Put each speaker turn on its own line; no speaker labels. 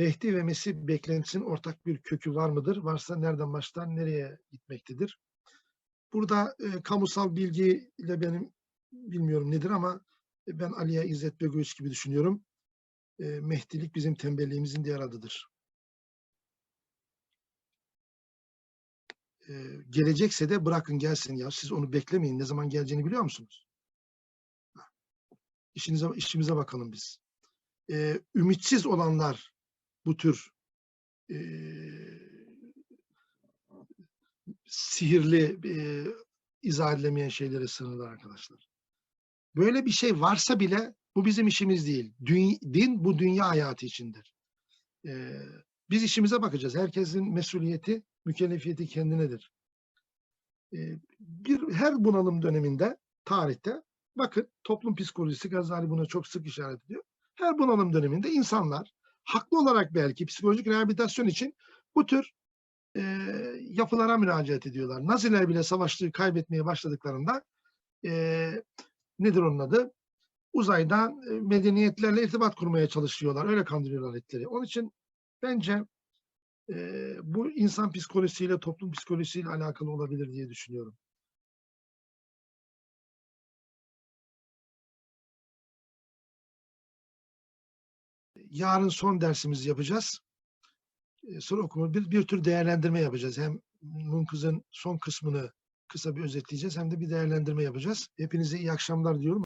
Mehdi ve Mesih beklentisinin ortak bir kökü var mıdır? Varsa nereden başlar, nereye gitmektedir? Burada e, kamusal bilgiyle benim bilmiyorum nedir ama ben Aliye İzzet Begoviç gibi düşünüyorum. E, Mehdilik bizim tembelliğimizin diğer adıdır. E, gelecekse de bırakın gelsin ya. Siz onu beklemeyin. Ne zaman geleceğini biliyor musunuz? İşinize, işimize bakalım biz. E, ümitsiz olanlar bu tür e, sihirli e, izah edilemeyen şeylere sığınırlar arkadaşlar. Böyle bir şey varsa bile bu bizim işimiz değil. Dün- din bu dünya hayatı içindir. E, biz işimize bakacağız. Herkesin mesuliyeti, mükellefiyeti kendinedir. E, bir her bunalım döneminde tarihte bakın toplum psikolojisi Gazali buna çok sık işaret ediyor. Her bunalım döneminde insanlar haklı olarak belki psikolojik rehabilitasyon için bu tür e, yapılara müracaat ediyorlar. Naziler bile savaştığı kaybetmeye başladıklarında e, nedir onun adı? Uzaydan medeniyetlerle irtibat kurmaya çalışıyorlar. Öyle kandırıyorlar etleri. Onun için bence e, bu insan psikolojisiyle, toplum psikolojisiyle alakalı olabilir diye düşünüyorum. Yarın son dersimizi yapacağız. E, Sonra okuma bir, bir tür değerlendirme yapacağız. Hem Munkız'ın son kısmını kısa bir özetleyeceğiz hem de bir değerlendirme yapacağız. Hepinize iyi akşamlar diyorum.